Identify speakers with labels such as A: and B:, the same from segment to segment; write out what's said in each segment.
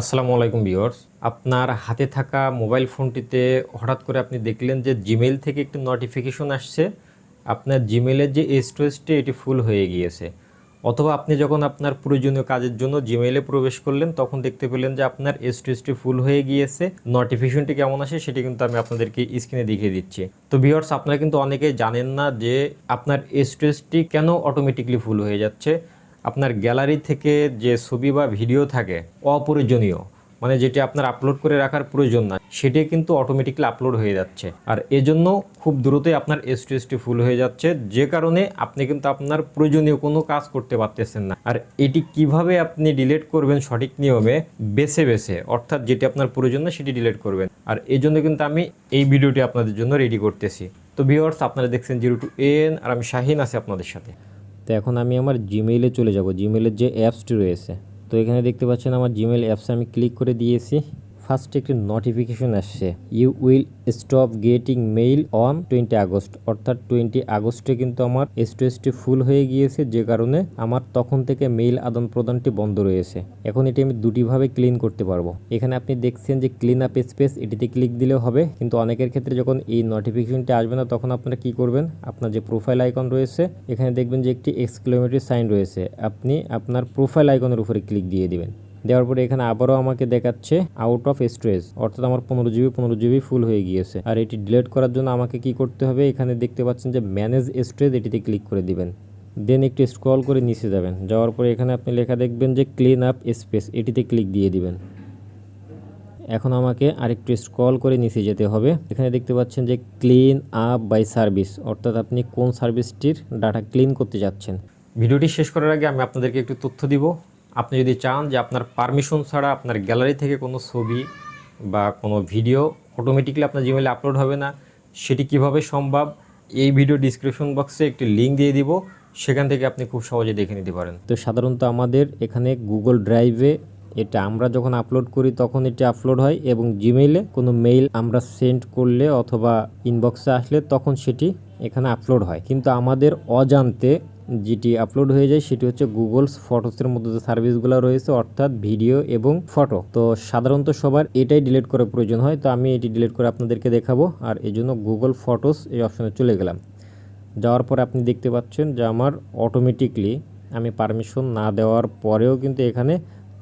A: আসসালামু আলাইকুম ভিউয়ার্স। আপনার হাতে থাকা মোবাইল ফোনটিতে হঠাৎ করে আপনি দেখলেন যে জিমেইল থেকে একটি নোটিফিকেশন আসছে। আপনার জিমেইলের যে স্টোরেজটি এটি ফুল হয়ে গিয়েছে। অথবা আপনি যখন আপনার প্রয়োজনীয় কাজের জন্য জিমেইলে প্রবেশ করলেন, তখন দেখতে পেলেন যে আপনার স্টোরেজটি ফুল হয়ে গিয়েছে। নোটিফিকেশনটি কেমন আসে, সেটি কিন্তু আমি আপনাদেরকে স্ক্রিনে দেখিয়ে দিচ্ছি। তো ভিউয়ার্স, আপনারা কিন্তু অনেকেই জানেন না যে আপনার স্টোরেজটি কেন অটোমেটিকলি ফুল হয়ে যাচ্ছে। আপনার গ্যালারি থেকে যে ছবি বা ভিডিও থাকে অপ্রয়োজনীয় মানে যেটি আপনার আপলোড করে রাখার প্রয়োজন না, সেটি কিন্তু অটোমেটিকলি আপলোড হয়ে যাচ্ছে। আর এজন্য খুব দ্রুতই আপনার এসটিএসটি ফুল হয়ে যাচ্ছে, যে কারণে আপনি কিন্তু আপনার প্রয়োজনীয় কোনো কাজ করতে পারতেছেন না। আর এটি কীভাবে আপনি ডিলিট করবেন সঠিক নিয়মে? বেছে বেছে, অর্থাৎ যেটি আপনার প্রয়োজন না, সেটি ডিলিট করবেন। আর এই জন্য কিন্তু আমি এই ভিডিওটি আপনাদের জন্য রেডি করতেছি। তো ভিওয়ার্স আপনারা দেখছেন জিরো টু এন আর আমি শাহিন আছি আপনাদের সাথে। এখন আমি আমার জিমেইলে চলে যাব। জিমেইলের যে অ্যাপসটি রয়েছে, তো এখানে দেখতে পাচ্ছেন আমার জিমেইল অ্যাপসে আমি ক্লিক করে দিয়েছি। ফার্স্ট একটি নোটিফিকেশন আসছে। You will stop getting mail on twenty August অর্থাৎ টোয়েন্টি আগস্টে কিন্তু আমার স্টোরেজটি ফুল হয়ে গিয়েছে, যে কারণে আমার তখন থেকে মেইল আদান প্রদানটি বন্ধ রয়েছে। এখন এটি আমি দুটিভাবে ক্লিন করতে পারব। এখানে আপনি দেখছেন যে ক্লিন আপ স্পেস এটিতে ক্লিক দিলেও হবে। কিন্তু অনেকের ক্ষেত্রে যখন এই নোটিফিকেশনটি আসবে না, তখন আপনারা কি করবেন? আপনার যে প্রোফাইল আইকন রয়েছে, এখানে দেখবেন যে একটি এক্সক্লেমেটরি সাইন রয়েছে। আপনি আপনার প্রোফাইল আইকনের উপরে ক্লিক দিয়ে দিবেন। দেওয়ার পরে এখানে আবারও আমাকে দেখাচ্ছে আউট অফ স্টোরেজ অর্থাৎ আমার পনেরো জিবি পনেরো জিবি ফুল হয়ে গিয়েছে। আর এটি ডিলিট করার জন্য আমাকে কি করতে হবে? এখানে দেখতে পাচ্ছেন যে ম্যানেজ স্টোরেজ এটিতে ক্লিক করে দিবেন। দেন একটু স্ক্রল করে নিচে যাবেন। যাওয়ার পরে এখানে আপনি লেখা দেখবেন যে ক্লিন আপ স্পেস এটিতে ক্লিক দিয়ে দিবেন। এখন আমাকে আরেকটু স্ক্রল করে নিচে যেতে হবে। এখানে দেখতে পাচ্ছেন যে ক্লিন আপ বাই সার্ভিস অর্থাৎ আপনি কোন সার্ভিসটির ডাটা ক্লিন করতে যাচ্ছেন। ভিডিওটি শেষ করার আগে আমি আপনাদেরকে একটু তথ্য দিব। আপনি যদি চান যে আপনার পারমিশন ছাড়া আপনার গ্যালারি থেকে কোনো ছবি বা কোনো ভিডিও অটোমেটিকলি আপনার জিমেলে আপলোড হবে না, সেটি কীভাবে সম্ভব? এই ভিডিও ডিসক্রিপশন বক্সে একটি লিঙ্ক দিয়ে দিব, সেখান থেকে আপনি খুব সহজে দেখে নিতে পারেন। তো সাধারণত আমাদের এখানে গুগল ড্রাইভে এটা আমরা যখন আপলোড করি, তখন এটি আপলোড হয় এবং জিমেইলে কোনো মেইল আমরা সেন্ড করলে অথবা ইনবক্সে আসলে তখন সেটি এখানে আপলোড হয়। কিন্তু আমাদের অজান্তে যেটি আপলোড হয়ে যায় সেটি হচ্ছে গুগলস ফটোসের মধ্যে যে সার্ভিসগুলো রয়েছে, অর্থাৎ ভিডিও এবং ফটো তো সাধারণত সবার এটাই ডিলিট করার প্রয়োজন হয়। তো আমি এটি ডিলিট করে আপনাদেরকে দেখাবো। আর এই জন্য গুগল ফটোস এই অপশনে চলে গেলাম। যাওয়ার পর আপনি দেখতে পাচ্ছেন যে আমার অটোমেটিকলি আমি পারমিশন না দেওয়ার পরেও কিন্তু এখানে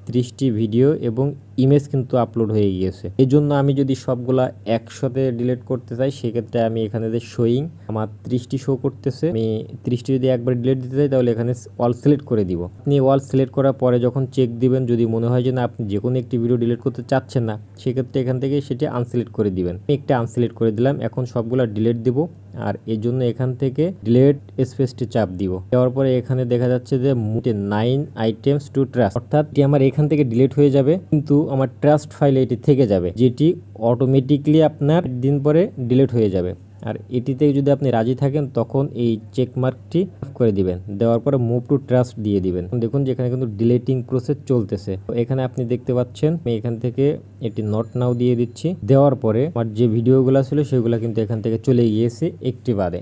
A: ত্রিশটি ভিডিও এবং ইমেজ কিন্তু আপলোড হয়ে গিয়েছে। এই জন্য আমি যদি সবগুলা একসাথে ডিলিট করতে চাই, সেক্ষেত্রে আমি এখানে যে শোয়িং আমার ত্রিশটি শো করতেছে, আমি ত্রিশটি যদি একবার ডিলিট দিতে চাই, তাহলে এখানে অল সিলেক্ট করে দিব। আপনি অল সিলেক্ট করার পরে যখন চেক দিবেন, যদি মনে হয় যে না, আপনি যে কোনো একটি ভিডিও ডিলিট করতে চাচ্ছেন না, সেক্ষেত্রে এখান থেকে সেটি আনসিলেক্ট করে দিবেন। আমি একটা আনসিলেক্ট করে দিলাম, এখন সবগুলা ডিলিট দিব, আর এর জন্য এখান থেকে ডিলেট স্পেসটি চাপ দিব। দেওয়ার পরে এখানে দেখা যাচ্ছে যে মুটে নাইন আইটেমস টু ট্রাস্ট অর্থাৎ আমার এখান থেকে ডিলিট হয়ে যাবে, কিন্তু আমার ট্রাস্ট ফাইলে এটি থেকে যাবে, যেটি অটোমেটিকলি আপনার দিন পরে ডিলিট হয়ে যাবে। আর এটিতে যদি আপনি রাজি থাকেন, তখন এই চেক মার্কটি করে দিবেন। দেওয়ার পরে মুভ টু ট্রাস্ট দিয়ে দিবেন। দেখুন যে এখানে কিন্তু ডিলেটিং প্রসেস চলতেছে। তো এখানে আপনি দেখতে পাচ্ছেন, আমি এখান থেকে এটি নট নাও দিয়ে দিচ্ছি। দেওয়ার পরে আমার যে ভিডিওগুলো ছিল, সেগুলো কিন্তু এখান থেকে চলে গিয়েছে একটি বাদে।